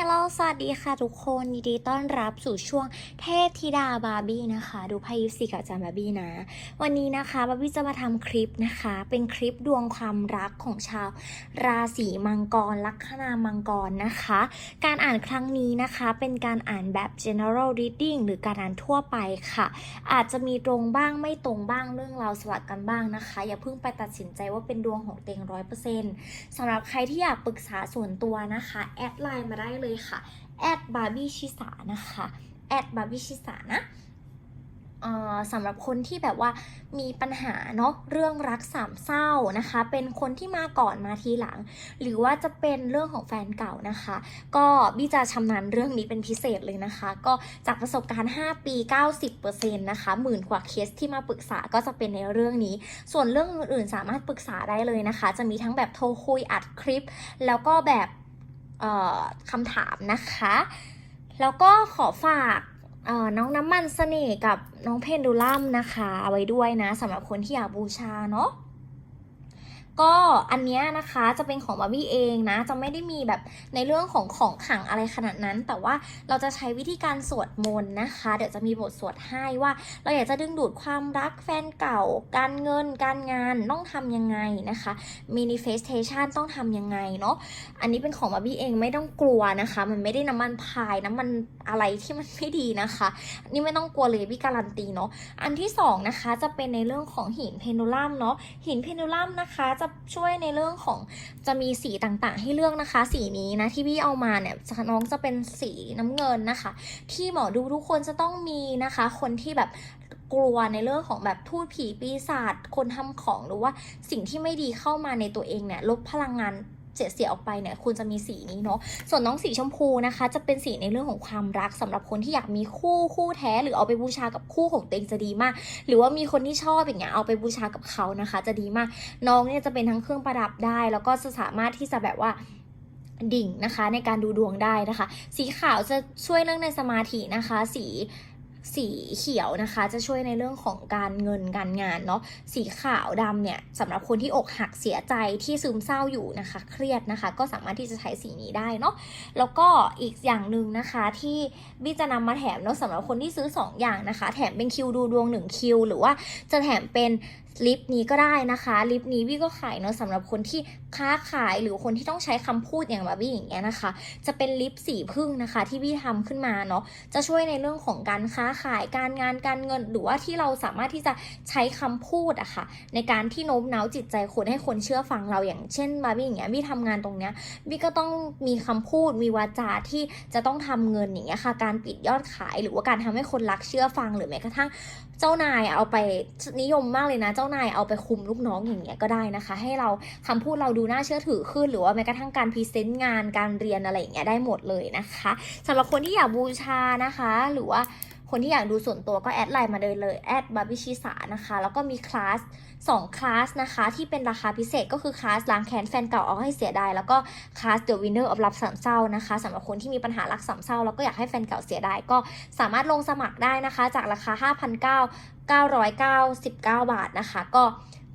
ฮลโลสวัสดีค่ะทุกคน ยินดีต้อนรับสู่ช่วงเทพธิดาบาร์บี้นะคะ ดูไพ่ยิปซีกับอาจารย์บาร์บี้นะ วันนี้นะคะบาร์บี้จะมาทำคลิปนะคะ เป็นคลิปดวงความรักของชาว ราศีมังกร ลัคนามังกรนะคะ การอ่านครั้งนี้นะคะเป็นการอ่านแบบ general reading หรือการอ่านทั่วไปค่ะ อาจจะมีตรงบ้างไม่ตรงบ้างเรื่องราวสลับกันบ้างนะคะ อย่าเพิ่งไปตัดสินใจว่าเป็นดวงของเต็งร้อยเปอร์เซ็นต์สำหรับใครที่อยากปรึกษาส่วนตัวนะคะแอดไลน์มาได้เลยค่ะแอดบาร์บี้ชิสานะคะแอดบาร์บี้ชิสานะสำหรับคนที่แบบว่ามีปัญหาเนาะเรื่องรักสามเศร้านะคะ เป็นคนที่มาก่อนมาทีหลัง หรือว่าจะเป็นเรื่องของแฟนเก่านะคะ ก็บี้จะชำนาญเรื่องนี้เป็นพิเศษเลยนะคะ ก็จากประสบการณ์ 5 ปี 90%นะคะหมื่นกว่าเคสที่มาปรึกษาก็จะเป็นในเรื่องนี้ ส่วนเรื่องอื่นๆสามารถปรึกษาได้เลยนะคะ จะมีทั้งแบบโทรคุยอัดคลิป แล้วก็แบบ คำถามนะคะ แล้วก็ขอฝากน้องน้ำมันเสน่ห์กับน้องเพนดูลัมนะคะ เอาไว้ด้วยนะสำหรับคนที่อยากบูชาเนาะ ก็อันเนี้ยนะคะจะเป็นของบาร์บี้เองนะ จะไม่ได้มีแบบในเรื่องของของขังอะไรขนาดนั้น แต่ว่าเราจะใช้วิธีการสวดมนต์นะคะ เดี๋ยวจะมีบทสวดให้ว่า เราอยากจะดึงดูดความรักแฟนเก่า การเงิน การงานต้องทำยังไงนะคะ manifestation ต้องทำยังไงเนาะอันนี้เป็นของบาร์บี้เองไม่ต้องกลัวนะคะ มันไม่ได้น้ำมันพายน้ำมันอะไรที่มันไม่ดีนะคะนี่ไม่ต้องกลัวเลยพี่การันตีเนาะอันที่สองนะคะจะเป็นในเรื่องของหินเพนดูลัมเนาะหินเพนดูลัมนะคะจะช่วยในเรื่องของจะมีสีต่างๆ ให้เลือกนะคะ สีนี้นะที่พี่เอามาเนี่ยน้องจะเป็นสีน้ำเงินนะคะ ที่หมอดูทุกคนจะต้องมีนะคะ คนที่แบบกลัวในเรื่องของแบบทูตผีปีศาจคนทำของหรือว่าสิ่งที่ไม่ดีเข้ามาในตัวเองเนี่ยลบพลังงาน เสียเสียออกไปเนี่ยคุณจะมีสีนี้เนาะส่วนน้องสีชมพูนะคะ จะเป็นสีในเรื่องของความรักสำหรับคนที่อยากมีคู่คู่แท้ หรือเอาไปบูชากับคู่ของตัวเองจะดีมาก หรือว่ามีคนที่ชอบอย่างเงี้ยเอาไปบูชากับเขานะคะ จะดีมาก น้องเนี่ยจะเป็นทั้งเครื่องประดับได้ แล้วก็จะสามารถที่จะแบบว่าดิ่งนะคะในการดูดวงได้นะคะ สีขาวจะช่วยเรื่องในสมาธินะคะ สี สีเขียวนะคะ จะช่วยในเรื่องของการเงินการงานเนาะสีขาวดำเนี่ยสำหรับคนที่อกหักเสียใจที่ซึมเศร้าอยู่นะคะ เครียดนะคะ ก็สามารถที่จะใช้สีนี้ได้เนาะแล้วก็อีกอย่างหนึ่งนะคะที่บี้จะนำมาแถมเนาะสำหรับคนที่ซื้อ 2 อย่างนะคะ แถมเป็นคิวดูดวง1คิวหรือว่าจะแถมเป็น ลิปนี้ก็ได้นะคะ ลิปนี้บี้ก็ขายเนาะสำหรับคนที่ค้าขายหรือคนที่ต้องใช้คำพูดอย่างแบบบี้อย่างเงี้ยนะคะ จะเป็นลิปสีพึ่งนะคะ ที่บี้ทำขึ้นมาเนาะจะช่วยในเรื่องของการค้าขายการงานการเงิน หรือว่าที่เราสามารถที่จะใช้คำพูดอะค่ะ ในการที่โน้มน้าวจิตใจคนให้คนเชื่อฟังเราอย่างเช่นบาร์บี้อย่างเงี้ยบี้ทำงานตรงเนี้ยบี้ก็ต้องมีคำพูดมีวาจาที่จะต้องทำเงินอย่างเงี้ยค่ะ การปิดยอดขายหรือว่าการทำให้คนรักเชื่อฟังหรือแม้กระทั่ง เจ้านายเอาไปนิยมมากเลยนะ เจ้านายเอาไปคุมลูกน้องอย่างเงี้ยก็ได้นะคะ ให้เราคำพูดเราดูน่าเชื่อถือขึ้น หรือว่าแม้กระทั่งการพรีเซนต์งานการเรียนอะไรอย่างเงี้ยได้หมดเลยนะคะสำหรับคนที่อยากบูชานะคะ หรือว่า คนที่อยากดูส่วนตัวก็แอดไลน์มาเลยเลยแอดบาร์บิชิสานะคะ แล้วก็มีคลาส2คลาสนะคะ ที่เป็นราคาพิเศษก็คือคลาสล้างแค้นแฟนเก่าเอาให้เสียดาย แล้วก็คลาส The Winner of รับสามเศร้านะคะสำหรับคนที่มีปัญหารักสามเศร้า แล้วก็อยากให้แฟนเก่าเสียดายก็สามารถลงสมัครได้นะคะ จากราคา 5,999 บาทนะคะ ก็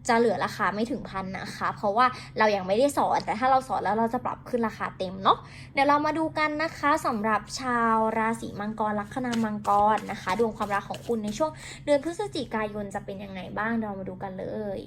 จะเหลือราคาไม่ถึงพันนะคะ เพราะว่าเรายังไม่ได้สอนแต่ถ้าเราสอนแล้วเราจะปรับขึ้นราคาเต็มเนาะเดี๋ยวเรามาดูกันนะคะสำหรับชาวราศีมังกรลัคนามังกรนะคะ ดวงความรักของคุณในช่วงเดือนพฤศจิกายนจะเป็นยังไงบ้างเรามาดูกันเลย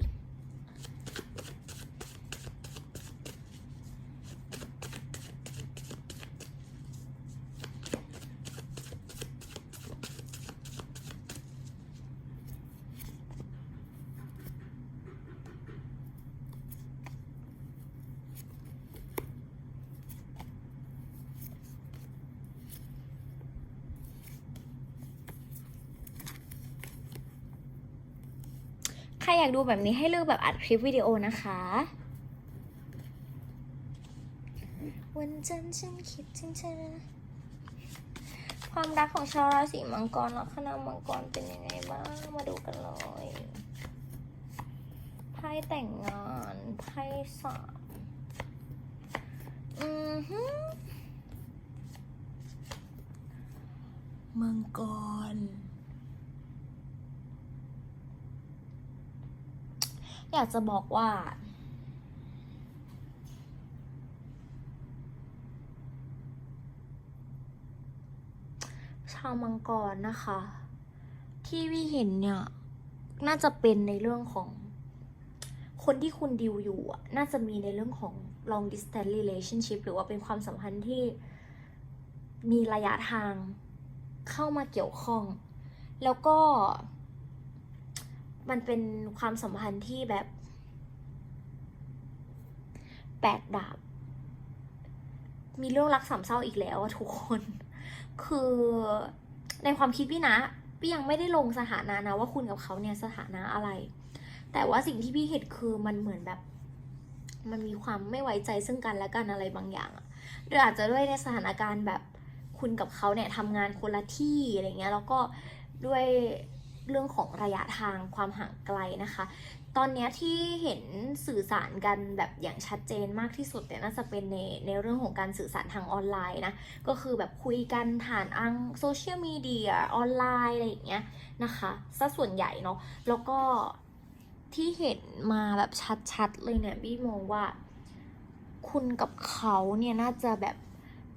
ากดูแบบนี้ให้เลือกแบบอัดคลิปวิดีโอนะคะ วันจันทร์ฉันคิดถึงเธอความรักของชาวราศีมังกรลัคนามังกรเป็นยังไงบ้าง มาดูกันเลยไพ่แต่งงานไพ่สามอือฮึมังกร อยากจะบอกว่า ชางมังกรนะคะ ที่วิเห็นเนี่ย น่าจะเป็นในเรื่องของคนที่คุณดิวอยู่น่าจะมีในเรื่องของ long distance relationship หรือว่าเป็นความสัมพันธ์ที่มีระยะทางเข้ามาเกี่ยวข้อง แล้วก็ มันเป็นความสัมพันธ์ที่แบบแปดดาบ มีเรื่องรักสามเศร้าอีกแล้วอะทุกคน คือในความคิดพี่นะพี่ยังไม่ได้ลงสถานะนะว่าคุณกับเขาเนี่ยสถานะอะไร แต่ว่าสิ่งที่พี่เห็นคือมันเหมือนแบบ มันมีความไม่ไว้ใจซึ่งกันและกันอะไรบางอย่างอะหรืออาจจะด้วยในสถานการณ์แบบคุณกับเขาเนี่ยทำงานคนละที่อะไรเงี้ยแล้วก็ด้วย เรื่องของระยะทางความห่างไกลนะคะ ตอนนี้ที่เห็นสื่อสารกันแบบอย่างชัดเจนมากที่สุดเนี่ยน่าจะเป็นในในเรื่องของการสื่อสารทางออนไลน์นะ ก็คือแบบคุยกันผ่านอังโซเชียลมีเดียออนไลน์อะไรอย่างเงี้ยนะคะซะส่วนใหญ่เนาะแล้วก็ที่เห็นมาแบบชัดๆเลยเนี่ยบี้มองว่า คุณกับเขาเนี่ยน่าจะแบบ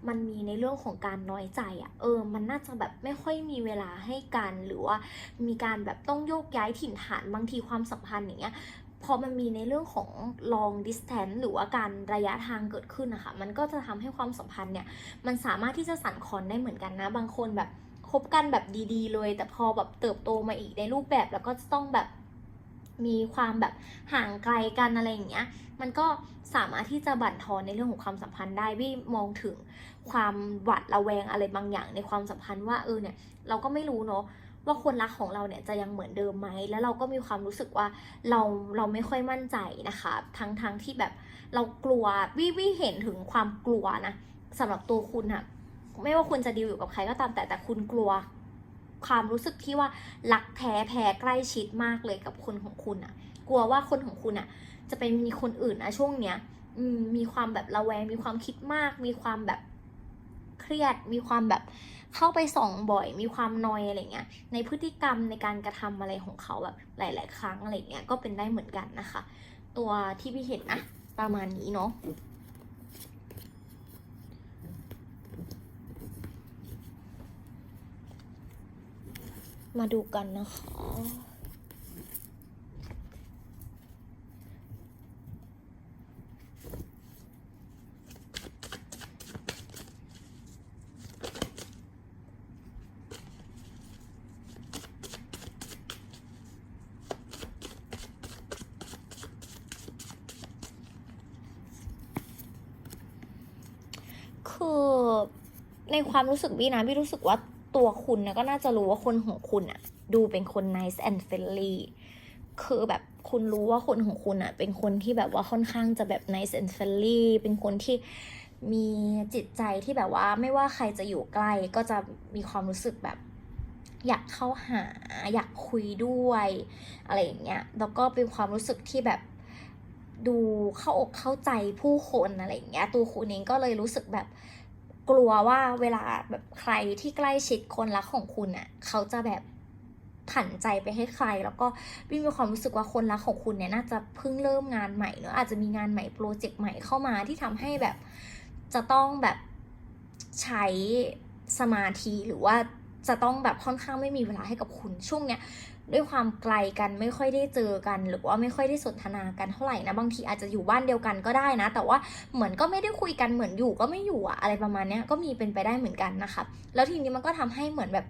มันมีในเรื่องของการน้อยใจอะ่ะ เออ มันน่าจะแบบไม่ค่อยมีเวลาให้กันหรือว่ามีการแบบต้องโยกย้ายถิ่นฐานบางทีความสัมพันธ์อย่างเงี้ยพอมันมีในเรื่องของ long distance หรือว่าการระยะทางเกิดขึ้นนะคะมันก็จะทำให้ความสัมพันธ์เนี่ย มันสามารถที่จะสั่นคลอนได้เหมือนกันนะ บางคนแบบคบกันแบบดีๆ เลย แต่พอแบบเติบโตมาอีกในรูปแบบแล้วก็จะต้องแบบ มีความแบบห่างไกลกันอะไรอย่างเงี้ย มันก็สามารถที่จะบั่นทอนในเรื่องของความสัมพันธ์ได้พี่มองถึงความหวาดระแวงอะไรบางอย่างในความสัมพันธ์ว่าเออเนี่ยเราก็ไม่รู้เนาะว่าคนรักของเราเนี่ยจะยังเหมือนเดิมไหม แล้วเราก็มีความรู้สึกว่าเราเราไม่ค่อยมั่นใจนะคะ ทั้งทั้งที่แบบเรากลัววิวิเห็นถึงความกลัวนะสำหรับตัวคุณอะไม่ว่าคุณจะดีลอยู่กับใครก็ตามแต่แต่คุณกลัว ความรู้สึกที่ว่ารักแท้แพ้ใกล้ชิดมากเลยกับคนของคุณอะกลัวว่าคนของคุณอะจะไปมีคนอื่นนะช่วงเนี้ยมีความแบบระแวง มีความคิดมาก มีความแบบเครียด มีความแบบเข้าไปส่องบ่อย มีความนอยอะไรเงี้ย ในพฤติกรรมในการกระทำอะไรของเขาแบบหลาย ๆ ครั้งอะไรเงี้ยก็เป็นได้เหมือนกันนะคะ ตัวที่พี่เห็นนะประมาณนี้เนาะ มาดูกันนะคะคือในความรู้สึกพี่นะพี่รู้สึกว่า ตัวคุณนะก็น่าจะรู้ว่าคนของคุณอะดูเป็นคน nice and friendly คือแบบคุณรู้ว่าคนของคุณอะเป็นคนที่แบบว่าค่อนข้างจะแบบ nice and friendly เป็นคนที่มีจิตใจที่แบบว่าไม่ว่าใครจะอยู่ใกล้ก็จะมีความรู้สึกแบบ อยากเข้าหาอยากคุยด้วย อะไรอย่างเงี้ยแล้วก็เป็นความรู้สึกที่แบบดูเข้าอกเข้าใจผู้คนอะไรอย่างเงี้ยตัวคุณเองก็เลยรู้สึกแบบ กลัวว่าเวลาแบบใครที่ใกล้ชิดคนรักของคุณอะเขาจะแบบผันใจไปให้ใคร แล้วก็พี่มีความรู้สึกว่าคนรักของคุณเนี่ยน่าจะเพิ่งเริ่มงานใหม่เนอะอาจจะมีงานใหม่โปรเจกต์ใหม่เข้ามาที่ทำให้แบบจะต้องแบบใช้สมาธิหรือว่าจะต้องแบบค่อนข้างไม่มีเวลาให้กับคุณช่วงเนี้ย ด้วยความไกลกันไม่ค่อยได้เจอกัน หรือว่าไม่ค่อยได้สนทนากันเท่าไหร่นะบางทีอาจจะอยู่บ้านเดียวกันก็ได้นะ แต่ว่าเหมือนก็ไม่ได้คุยกันเหมือนอยู่ก็ไม่อยู่อะอะไรประมาณนี้ก็มีเป็นไปได้เหมือนกันนะคะแล้วทีนี้มันก็ทำให้เหมือนแบบ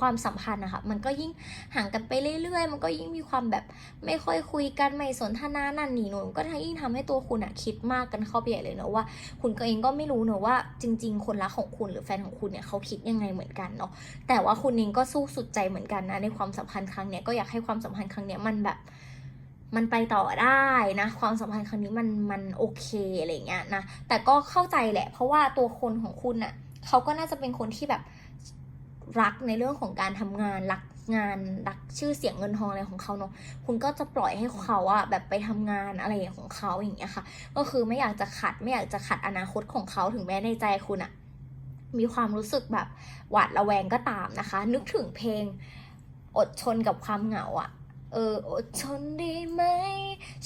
ความสัมพันธ์นะคะมันก็ยิ่งห่างกันไปเรื่อยๆ มันก็ยิ่งมีความแบบไม่ค่อยคุยกันไม่สนทนานั่นนี่นู่นก็ยิ่งทำให้ตัวคุณอะคิดมากกันเข้าไปใหญ่เลยเนอะว่าคุณก็เองก็ไม่รู้เนอะว่าจริง ๆ คนรักของคุณหรือแฟนของคุณเนี่ยเขาคิดยังไงเหมือนกันเนาะแต่ว่าคุณเองก็สู้สุดใจเหมือนกันนะในความสัมพันธ์ครั้งเนี้ยก็อยากให้ความสัมพันธ์ครั้งเนี้ยมันแบบมันไปต่อได้นะ ความสัมพันธ์ครั้งนี้มันมันโอเคอะไรเงี้ยนะแต่ก็เข้าใจแหละ เพราะว่าตัวคนของคุณน่ะเขาก็น่าจะเป็นคนที่แบบ รักในเรื่องของการทำงานรักงานรักชื่อเสียงเงินทองอะไรของเขาเนาะคุณก็จะปล่อยให้เขาอะแบบไปทำงานอะไรของเขาอย่างเงี้ยค่ะ ก็คือไม่อยากจะขัด ไม่อยากจะขัดอนาคตของเขาถึงแม้ในใจคุณอะมีความรู้สึกแบบหวาดระแวงก็ตามนะคะ นึกถึงเพลงอดทนกับความเหงาอะเอออดทนได้ไหม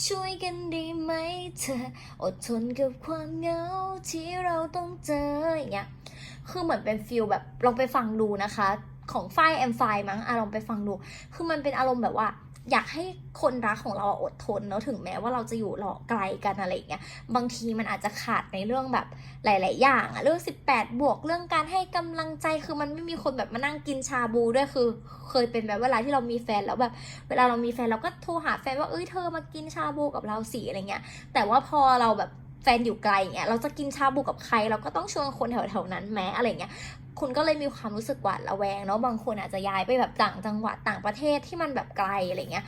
ช่วยกันได้ไหมเธออดทนกับความเหงาที่เราต้องเจออย่างเงี้ย คือเหมือนเป็นฟิลแบบลองไปฟังดูนะคะ ของฝ้ายแอมไฟมั้งอะลองไปฟังดู คือมันเป็นอารมณ์แบบว่า อยากให้คนรักของเราอดทนแล้วถึงแม้ว่าเราจะอยู่หลอกไกลกันอะไรเงี้ยบางทีมันอาจจะขาดในเรื่องแบบหลาย ๆ อย่างอะเรื่อง 18 บวกเรื่องการให้กำลังใจคือมันไม่มีคนแบบมานั่งกินชาบูด้วยคือ เคยเป็นแบบเวลาที่เรามีแฟนแล้วแบบ เวลาเรามีแฟนเราก็โทรหาแฟนว่าเอ้ยเธอมากินชาบูกับเราสิอะไรเงี้ยแต่ว่าพอเราแบบ ฟนอยู่ไกลเงี้ยเราจะกินชาบูกับใคร เราก็ต้องชวนคนแถวๆนั้นแม้อะไรเงี้ยคุณก็เลยมีความรู้สึกหวาดระแวงเนาะบางคนอาจจะย้ายไปแบบต่างจังหวัดต่างประเทศที่มันแบบไกลอะไรเงี้ย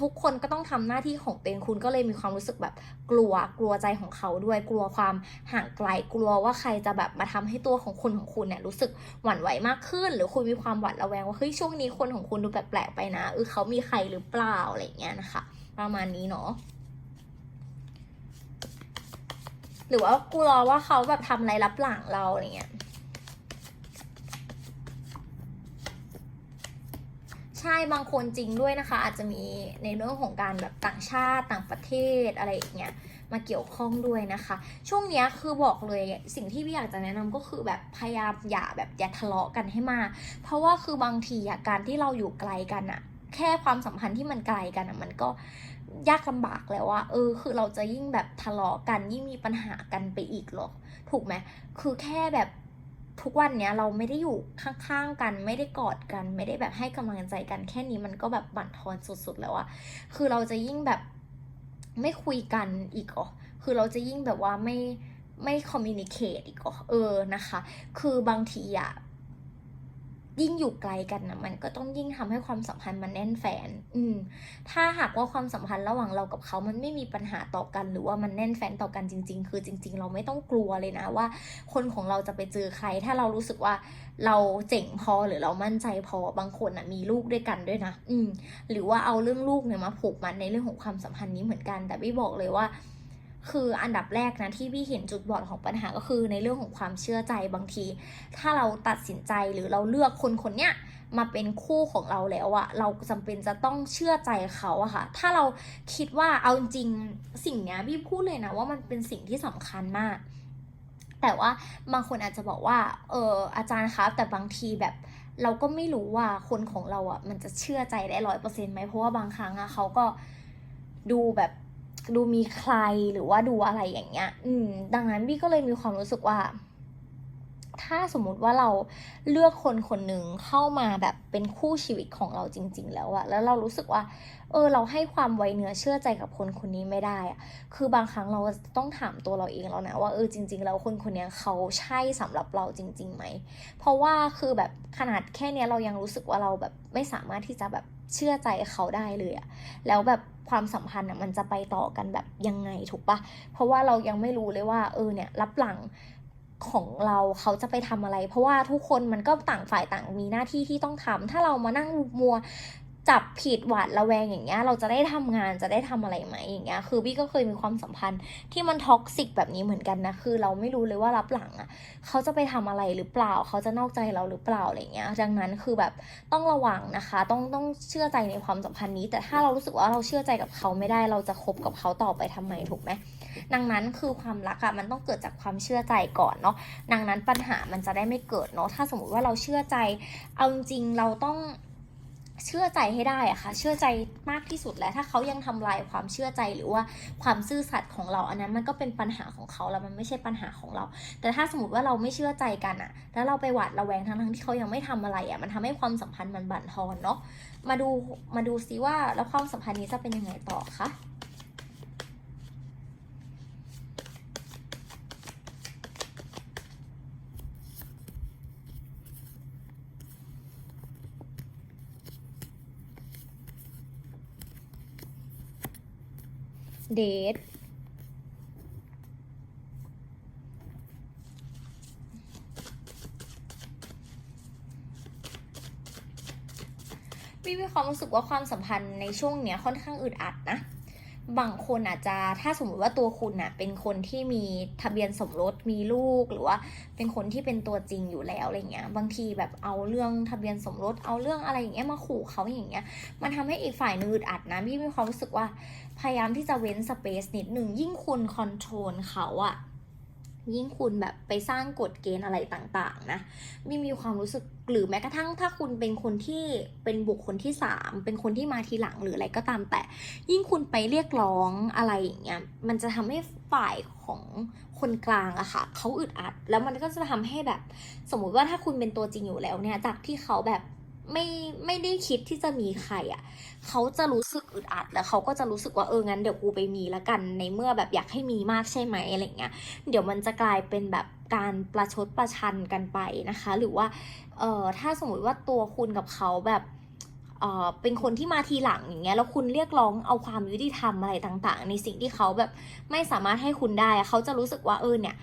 ทุกคนก็ต้องทำหน้าที่ของตัวเองคุณก็เลยมีความรู้สึกแบบกลัวกลัวใจของเขาด้วยกลัวความห่างไกลกลัวว่าใครจะแบบมาทำให้ตัวของคุณของคุณเนี่ยรู้สึกหวั่นไหวมากขึ้น หรือคุณมีความหวาดระแวงว่าเฮ้ยช่วงนี้คนของคุณดูแปลกๆไปนะเออเขามีใครหรือเปล่าอะไรเงี้ยนะคะ ประมาณนี้เนาะ หรือว่ากลัวว่าเขาแบบทำอะไรรับหลังเราอะไรเงี้ยใช่บางคนจริงด้วยนะคะ อาจจะมีในเรื่องของการแบบต่างชาติต่างประเทศอะไรอย่างเงี้ยมาเกี่ยวข้องด้วยนะคะ ช่วงนี้คือบอกเลยสิ่งที่พี่อยากจะแนะนำก็คือแบบพยายามอย่าแบบอย่าทะเลาะกันให้มาก เพราะว่าคือบางทีอะการที่เราอยู่ไกลกันอะแค่ความสัมพันธ์ที่มันไกลกันอะมันก็ ยากลำบากแล้วว่าเออ คือเราจะยิ่งแบบทะเลาะกันยิ่งมีปัญหากันไปอีกหรอถูกไหมคือแค่แบบทุกวันเนี้ยเราไม่ได้อยู่ข้างๆกัน ไม่ได้กอดกัน ไม่ได้แบบให้กำลังใจกัน แค่นี้มันก็แบบบั่นทอนสุดๆแล้วอะคือเราจะยิ่งแบบไม่คุยกันอีกเหรอคือเราจะยิ่งแบบว่าไม่ไม่คอมมิวนิเคตอีกเหรอเออนะคะ คือบางทีอะ ยิ่งอยู่ไกลกันนะมันก็ต้องยิ่งทำให้ความสัมพันธ์มันแน่นแฟน อืม ถ้าหากว่าความสัมพันธ์ระหว่างเรากับเขามันไม่มีปัญหาต่อกัน หรือว่ามันแน่นแฟนต่อกันจริง ๆ คือจริง ๆ เราไม่ต้องกลัวเลยนะว่า คนของเราจะไปเจอใคร ถ้าเรารู้สึกว่าเราเจ๋งพอหรือเรามั่นใจพอบางคนอะมีลูกด้วยกันด้วยนะ อืม หรือว่าเอาเรื่องลูกเนี่ยมาผูกมันในเรื่องของความสัมพันธ์นี้เหมือนกัน แต่พี่บอกเลยว่า คืออันดับแรกนะที่พี่เห็นจุดบอดของปัญหาก็คือในเรื่องของความเชื่อใจบางที ถ้าเราตัดสินใจหรือเราเลือกคนคนเนี้ยมาเป็นคู่ของเราแล้วอะเราจำเป็นจะต้องเชื่อใจเขาอะค่ะ ถ้าเราคิดว่าเอาจริงสิ่งเนี้ยพี่พูดเลยนะว่ามันเป็นสิ่งที่สำคัญมาก แต่ว่าบางคนอาจจะบอกว่าเอออาจารย์ครับแต่บางทีแบบเราก็ไม่รู้ว่าคนของเราอะมันจะเชื่อใจได้ร้อยเปอร์เซ็นต์ไหมเพราะว่าบางครั้งอะเขาก็ดูแบบ ดูมีใครหรือว่าดูอะไรอย่างเงี้ย อืม ดังนั้นพี่ก็เลยมีความรู้สึกว่า ถ้าสมมุติว่าเราเลือกคนคนหนึ่งเข้ามาแบบเป็นคู่ชีวิตของเราจริง ๆ แล้วอะแล้วเรารู้สึกว่า เออ เราให้ความไว้เนื้อเชื่อใจกับคนคนนี้ไม่ได้อะคือบางครั้งเราต้องถามตัวเราเองแล้วนะว่าเออจริง ๆ แล้วคนคนนี้เขาใช่สำหรับเราจริงๆไหมเพราะว่าคือแบบขนาดแค่เนี้ยเรายังรู้สึกว่าเราแบบไม่สามารถที่จะแบบ เชื่อใจเขาได้เลยอะแล้วแบบความสัมพันธ์อะมันจะไปต่อกันแบบยังไงถูกปะเพราะว่าเรายังไม่รู้เลยว่า เออเนี่ยรับหลังของเราเขาจะไปทำอะไร เพราะว่าทุกคนมันก็ต่างฝ่ายต่างมีหน้าที่ที่ต้องทำถ้าเรามานั่งมัว จับผิดหวาดระแวงอย่างเงี้ยเราจะได้ทำงานจะได้ทำอะไรไหมอย่างเงี้ยคือพี่ก็เคยมีความสัมพันธ์ที่มันท็อกซิกแบบนี้เหมือนกันนะคือ เราไม่รู้เลยว่ารับหลังอะเขาจะไปทำอะไรหรือเปล่า เขาจะนอกใจเราหรือเปล่าอะไรเงี้ยดังนั้นคือแบบต้องระวังนะคะ ต้องต้องเชื่อใจในความสัมพันธ์นี้ แต่ถ้าเรารู้สึกว่าเราเชื่อใจกับเขาไม่ได้ เราจะคบกับเขาต่อไปทำไมถูกไหมดังนั้นคือความรักอะมันต้องเกิดจากความเชื่อใจก่อนเนาะดังนั้นปัญหามันจะได้ไม่เกิดเนาะถ้าสมมติว่าเราเชื่อใจ เอาจริงเราต้อง เชื่อใจให้ได้อะค่ะ เชื่อใจมากที่สุดแล้ว ถ้าเขายังทำลายความเชื่อใจหรือว่าความซื่อสัตย์ของเรา อันนั้นมันก็เป็นปัญหาของเขาแล้วมันไม่ใช่ปัญหาของเรา แต่ถ้าสมมติว่าเราไม่เชื่อใจกันอะแล้วเราไปหวาดระแวงทั้งทั้งที่เขายังไม่ทำอะไรอะมันทำให้ความสัมพันธ์มันบั่นทอนเนาะมาดูมาดูซิว่าแล้วความสัมพันธ์นี้จะเป็นยังไงต่อคะ เดทพี่มีความรู้สึกว่าความสัมพันธ์ในช่วงเนี้ยค่อนข้างอึดอัดนะ บางคนอาจจะถ้าสมมติว่าตัวคุณน่ะเป็นคนที่มีทะเบียนสมรสมีลูกหรือว่าเป็นคนที่เป็นตัวจริงอยู่แล้วอะไรเงี้ยบางทีแบบเอาเรื่องทะเบียนสมรสเอาเรื่องอะไรอย่างเงี้ยมาขู่เขาอย่างเงี้ยมันทำให้อีกฝ่ายนึงอึดอัดนะพี่มีความรู้สึกว่าพยายามที่จะเว้นสเปซนิดหนึ่งยิ่งคุณคอนโทรลเขาอะ ยิ่งคุณแบบไปสร้างกฎเกณฑ์อะไรต่างๆนะมีมีความรู้สึกหรือแม้กระทั่งถ้าคุณเป็นคนที่เป็นบุคคลที่สามเป็นคนที่มาทีหลังหรืออะไรก็ตาม แต่ยิ่งคุณไปเรียกร้องอะไรอย่างเงี้ยมันจะทำให้ฝ่ายของคนกลางอะค่ะเขาอึดอัด แล้วมันก็จะทำให้แบบ สมมุติว่าถ้าคุณเป็นตัวจริงอยู่แล้วเนี่ยจากที่เขาแบบ ไม่ไม่ได้คิดที่จะมีใครอะ่ะ เขาจะรู้สึกอึดอัด แล้วเขาก็จะรู้สึกว่าเอองั้นเดี๋ยวกูไปมีละกันในเมื่อแบบอยากให้มีมากใช่ไหมอะไรเงี้ยเดี๋ยวมันจะกลายเป็นแบบการประชดประชันกันไปนะคะ หรือว่าเออถ้าสมมติว่าตัวคุณกับเขาแบบเออเป็นคนที่มาทีหลังอย่างเงี้ยแล้วคุณเรียกร้องเอาความยุติธรรมอะไรต่าง ๆ ในสิ่งที่เขาแบบไม่สามารถให้คุณได้เขาจะรู้สึกว่าเออเนี่ย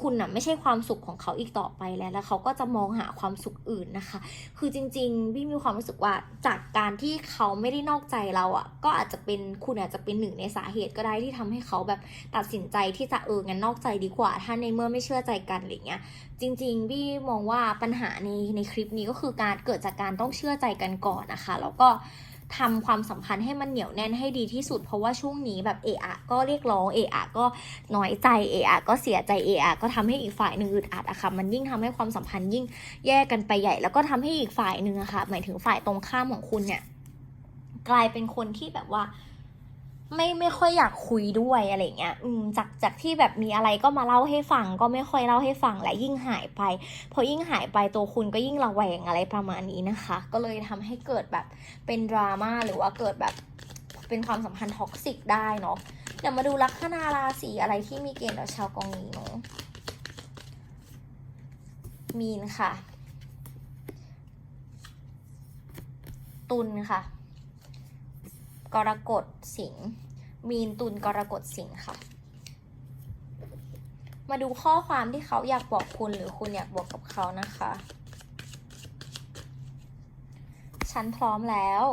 คุณน่ะไม่ใช่ความสุขของเขาอีกต่อไปแล้ว แล้วเขาก็จะมองหาความสุขอื่นนะคะ คือจริงๆพี่มีความรู้สึกว่าจากการที่เขาไม่ได้นอกใจเราอะ่ะ ก็อาจจะเป็นคุณอาจจะเป็นหนึ่งในสาเหตุก็ได้ที่ทำให้เขาแบบตัดสินใจที่จะเอองั้นนอกใจดีกว่า ถ้าในเมื่อไม่เชื่อใจกันอะไรเงี้ย จริงๆพี่มองว่าปัญหาในในคลิปนี้ก็คือการเกิดจากการต้องเชื่อใจกันก่อนนะคะ แล้วก็ ทำความสัมพันธ์ให้มันเหนียวแน่นให้ดีที่สุด เพราะว่าช่วงนี้แบบเอะอะก็เรียกร้องเอะอะก็น้อยใจเอะอะก็เสียใจเอะอะก็ทำให้อีกฝ่ายหนึ่งอึดอัดอะค่ะมันยิ่งทำให้ความสัมพันธ์ยิ่งแยกกันไปใหญ่ แล้วก็ทำให้อีกฝ่ายหนึ่งอะค่ะหมายถึงฝ่ายตรงข้ามของคุณเนี่ยกลายเป็นคนที่แบบว่า ไม่ไม่ค่อยอยากคุยด้วยอะไรเงี้ย อืม จากจากที่แบบมีอะไรก็มาเล่าให้ฟัง ก็ไม่ค่อยเล่าให้ฟังและยิ่งหายไป พอยิ่งหายไปตัวคุณก็ยิ่งระแวงอะไรประมาณนี้นะคะ ก็เลยทำให้เกิดแบบเป็นดราม่าหรือว่าเกิดแบบเป็นความสัมพันธ์ท็อกซิกได้เนาะ เดี๋ยวมาดูลัคนาราศีอะไรที่มีเกณฑ์กับชาวกองนี้เนาะ มีนค่ะ ตุลค่ะ กรกฎสิงห์มีนตุลกรกฎสิงห์ค่ะ มาดูข้อความที่เขาอยากบอกคุณหรือคุณอยากบอกกับเขานะคะ ฉันพร้อมแล้ว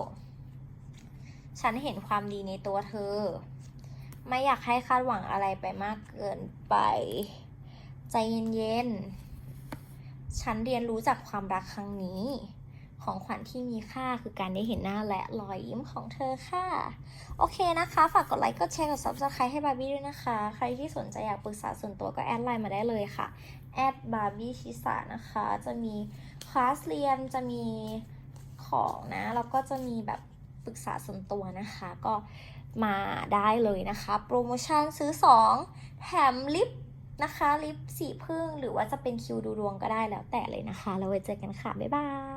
ฉันเห็นความดีในตัวเธอ ไม่อยากให้คาดหวังอะไรไปมากเกินไป ใจเย็นๆ ฉันเรียนรู้จากความรักครั้งนี้ ของขวัญที่มีค่าคือการได้เห็นหน้าและรอยยิ้มของเธอค่ะ โอเคนะคะ ฝากกดไลค์ กดแชร์ กด subscribe ให้บาร์บี้ด้วยนะคะ ใครที่สนใจอยากปรึกษาส่วนตัวก็แอดไลน์มาได้เลยค่ะ แอดบาร์บี้ชิสานะคะ จะมีคลาสเรียน จะมีของนะ แล้วก็จะมีแบบปรึกษาส่วนตัวนะคะ ก็มาได้เลยนะคะ โปรโมชั่นซื้อ 2 แถมลิปนะคะ ลิปสีพึ่งหรือว่าจะเป็นคิวดูดวงก็ได้แล้วแต่เลยนะคะ แล้วไว้เจอกันค่ะ บ๊ายบาย